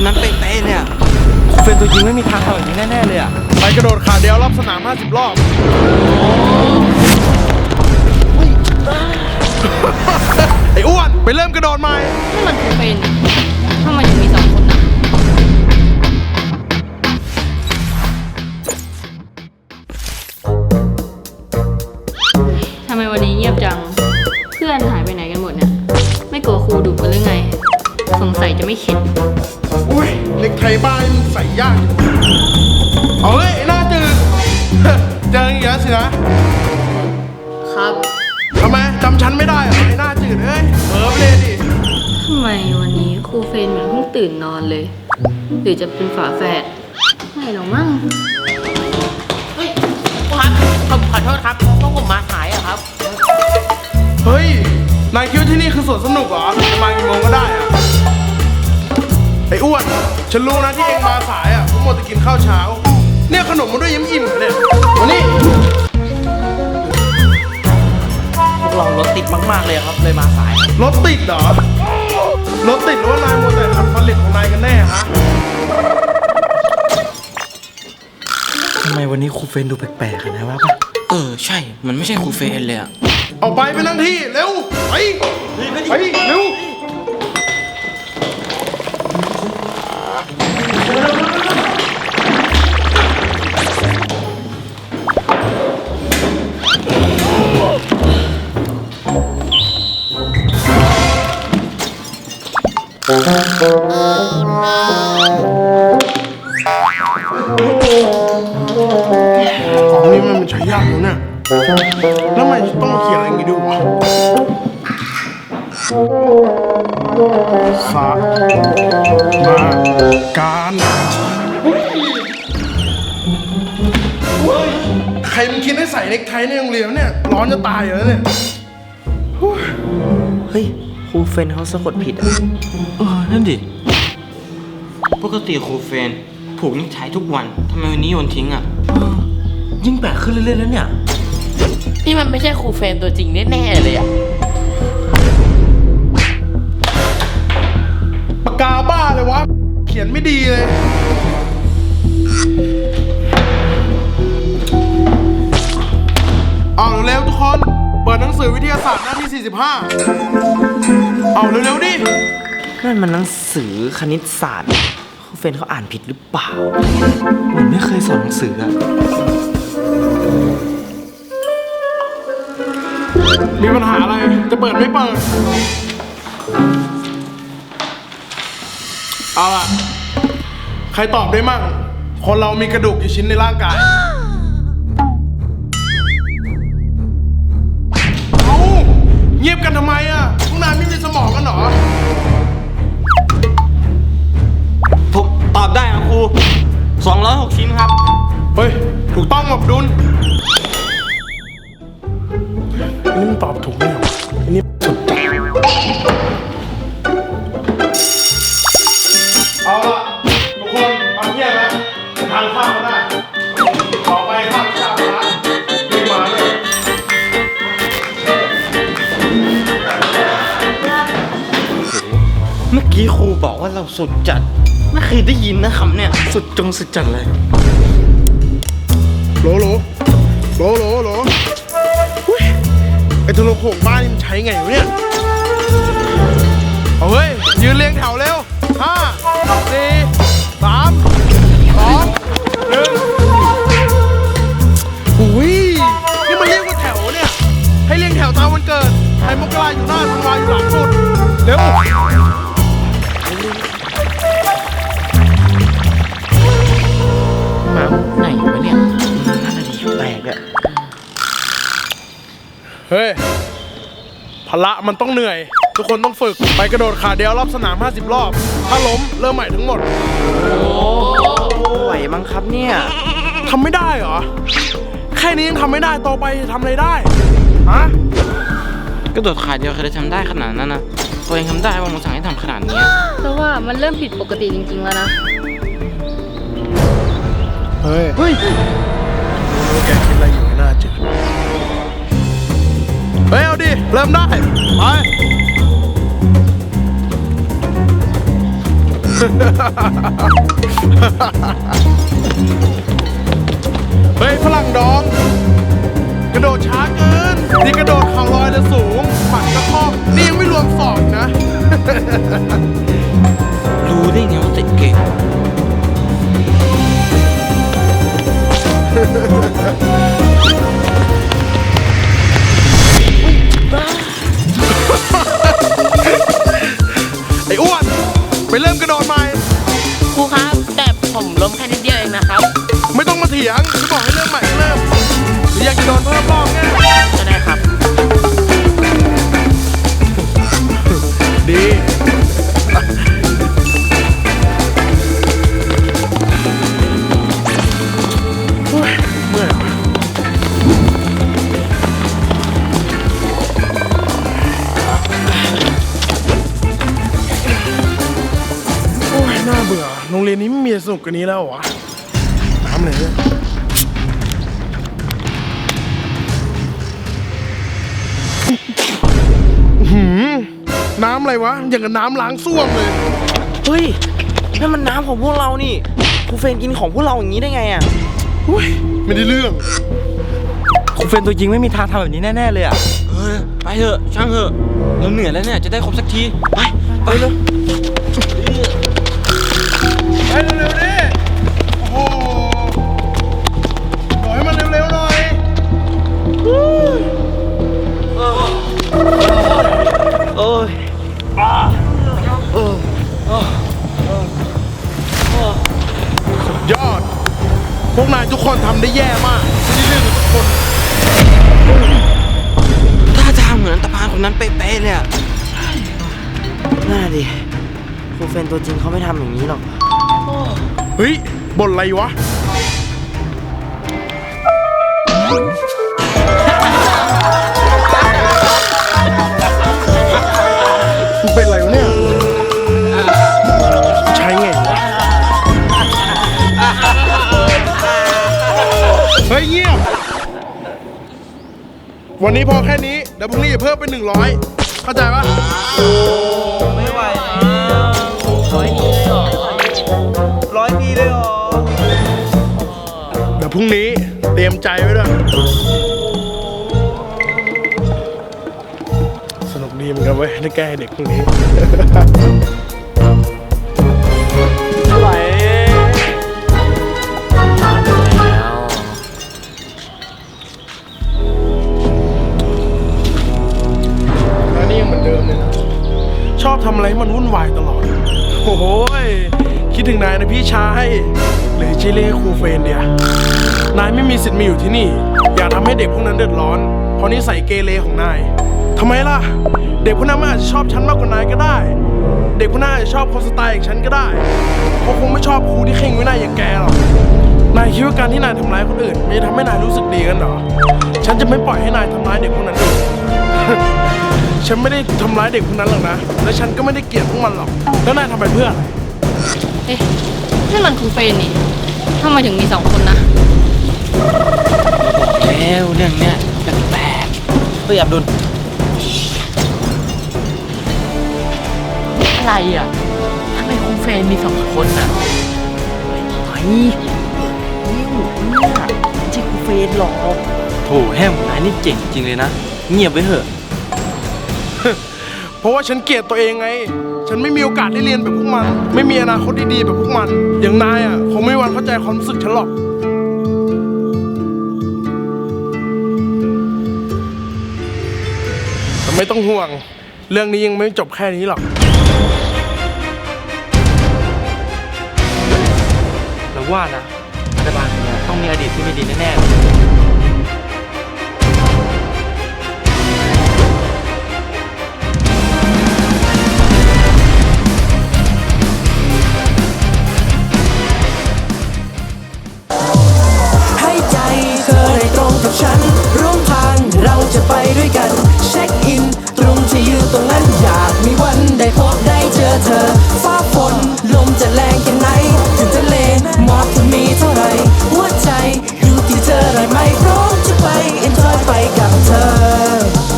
ำนั้นเป๊ะๆเนี่ยครูเฟรนตัวจริงไม่มีทางทำแบบนี้แน่ๆเลยอะไปกระโดดขาเดียวรอบสนาม 50 รอบ ไอ้อ้วน ไปเริ่มกระโดดใหม่ นี่มันคือเป็นทำไมถึงมีสองคนนะทำไมวันนี้เงียบจัง เพื่อนหายไปไหนกันหมดเนี่ย ไม่กลัวครูดุกันหรือไง สงสัยจะไม่เข็ดอุ้ยเล็กไทย บ้านมึงใส่ยากจังเอาเลยไอ้หน้าจืด เจออย่างนี้สินะ ครับทำไมจำฉันไม่ได้เหรอไอ้หน้าจืดเอ้ยเผลอไปเลยดิ ทำไมวันนี้ครูเฟรนเหมือนเพิ่งตื่นนอนเลย หรือจะเป็นฝาแฝดไม่หรอกมั้งเฮ้ยครับผมขอโทษครับพวกผมมาสายอะครับ เฮ้ย นายคิดว่าที่นี่คือสวนสนุกเหรอจะมากี่โมงก็ได้อะ ไอ้อ้วน ฉันรู้นะที่เองมาสายอะเพราะหมดจะกินข้าวเช้า เนี่ยขนมมาด้วยยิ้มอิ่มเหรอเนี่ยวันนี้พวกเรารถติดมากๆเลยครับ เลยมาสาย รถติดเหรอ รถติดหรือว่านายมัวแต่ขัดฟันเหล็กของนายกันแน่ฮะ ทำไมวันนี้ครูเฟรนดูแปลกๆอะนะว่าปะเออ ใช่ มันไม่ใช่ครูเฟรนเลยอะเอาไปไปนั่งที่ เร็ว ไป ไป เร็ว ใช้ยากอยู่เนี่ยแล้วทำไมต้องมาเขียนอะไรอย่างงี้ด้วยวะสามาการใครมันคิดให้ใส่เน็กไทในโรงเรียนวะเนี่ย ร้อนจะตายอยู่แล้วเนี่ยเฮ้ยครูเฟรนเขาสะกดผิดอะเออนั่นดิ ปกติครูเฟรนผูกนิกไททุกวันทำไมวันนี้โยนทิ้งอะ ยิ่งแปลกขึ้นเรื่อยๆแล้วเนี่ย นี่มันไม่ใช่ครูเฟรนตัวจริงแน่ๆเลยอะปากกาบ้าเลยวะ เขียนไม่ดีเลย เอาเร็วๆทุกคน เปิดหนังสือวิทยาศาสตร์หน้าที่ 45 เอาเร็วๆดิ นั่นมันหนังสือคณิตศาสตร์ครูเฟรนเขาอ่านผิดหรือเปล่าเหมือนไม่เคยสอนหนังสืออะ มีปัญหาอะไร จะเปิดไม่เปิด เอาล่ะ ใครตอบได้มั่ง คนเรามีกระดูกกี่ชิ้นในร่างกาย มันตอบถูกไหมอันนี้สุดจัดเอาละทุกคนเอาเงียบนะทานข้ามาได้ต่อไปข้าวข้าวร้านรีบมาเลย เมื่อกี้ครูบอกว่าเราสุดจัด ไม่เคยได้ยินนะคำเนี่ย สุดจงสุดจัดเลย โหลโหลโหลโหลโหล ทรโขงบ้านนี่มันใช้ไงวะเนี่ยเอาเฮ้ย ยืนเรียงแถวเร็วห้าสี่ เฮ้ยพละมันต้องเหนื่อย ทุกคนต้องฝึกไปกระโดดขาเดียวรอบสนาม 50 รอบ ถ้าล้มเริ่มใหม่ทั้งหมดไหวมั้งครับเนี่ยทำไม่ได้เหรอ แค่นี้ยังทำไม่ได้ต่อไปจะทำอะไรได้ฮะกระโดดขาเดียวใครจะทำได้ขนาดนั้นนะตัวเองทำได้ว่ามึงสั่งให้ทำขนาดนี้อะเพราะว่ามันเริ่มผิดปกติจริง ๆ แล้วนะ เฮ้ย เฮ้ยแกคิดอะไรอยู่ไม่น่าเจอ เฮ้ยเอาดิ เริ่มได้ ไป เฮ้ยฝรั่งดอง กระโดดช้าเกิน นี่กระโดดเข่าลอยเลยสูงปัดกระคอกนี่ยังไม่รวมศอกนะ รู้ได้ไงว่าติดเก่ง ถียงจะบอกให้เริ่มใหม่ก็เริ่มหรืออยากจะโดนเพิ่มรอบไงก็ได้ครับ ดีโอ้ยเมื่อยว่ะโอ้ยน่าเบื่อโรงเรียนนี้ไม่มีสนุกกว่านี้แล้วเหรอวะน้ำเลยเนี่ย น้ำอะไรวะ อย่างกับน้ำล้างส้วมเลย เฮ้ยนั่นมันน้ำของพวกเรานี่ครูเฟรนกินของพวกเราอย่างนี้ได้ไงอะอุ้ยไม่ได้เรื่องครูเฟนตัวจริงไม่มีทางทำแบบนี้แน่ๆเลยอะ เออไปเถอะช่างเถอะเราเหนื่อยแล้วเนี่ยจะได้ครบสักที ไป ไปเลย วกนายทุกคนทำได้แย่มากไม่ได้เรื่องกับทุกคนถ้าทางเหมือนอันตพานคนนั้นเป๊ะๆเลยอะน่าดิครูเฟรนตัวจริงเขาไม่ทำอย่างนี้หรอกเฮ้ยบ่นอะไรวะ วันนี้พอแค่นี้เดี๋ยวพรุ่งนี้อย่าเพิ่มเป็นหนึ่งร้อยเข้าใจปะไม่ไหวร้อยปีเลยหรอร้อยปีเลยหรอเดี๋ยวพรุ่งนี้เตรียมใจไว้ด้วยสนุกดีเหมือนกันเว้ยได้แก้ให้เด็กพวกนี้ ถึงนายนะพี่ชาย หรือชื่อเรียกครูเฟนเดียนายไม่มีสิทธิ์มาอยู่ที่นี่ อย่าทำให้เด็กพวกนั้นเดือดร้อน เพราะนิสัยเกเรของนายทำไมล่ะ เด็กพวกนั้นมันอาจจะชอบฉันมากกว่านายก็ได้ เด็กพวกนั้นอาจจะชอบคนสไตล์อย่างฉันก็ได้เขาคงไม่ชอบครูที่เข่งวินัยอย่างแกหรอกนายคิดว่าการที่นายทำร้ายคนอื่นมันจะทำให้นายรู้สึกดีกันเหรอ ฉันจะไม่ปล่อยให้นายทำร้ายเด็กพวกนั้นอีก ฉันไม่ได้ทำร้ายเด็กพวกนั้นหรอกนะ และฉันก็ไม่ได้เกลียดพวกมันหรอก แล้วนายทำไปเพื่ออะไร อ๊ะนั่นมันครูเฟรนนี่ทำไมถึงมีสองคนนะแล้วเรื่องเนี้ยแปลกเฮ้ยอับดุลอะไรอะทำไมครูเฟรนมีสองคนอะไปนิ้วเนี่ยไม่ใช่ครูเฟรนหรอกโถแฮมนายนี่เจ๋งจริงเลยนะ เงียบไว้เถอะ เพราะว่าฉันเกลียดตัวเองไง ฉันไม่มีโอกาสได้เรียนแบบพวกมัน ไม่มีอนาคตดีๆแบบพวกมัน อย่างนายอะคงไม่วันเข้าใจความรู้สึกฉันหรอก แต่ไม่ต้องห่วง เรื่องนี้ยังไม่จบแค่นี้หรอกแล้วว่านะรัฐบาลเนี่ยต้องมีอดีตที่ไม่ดีแน่ๆ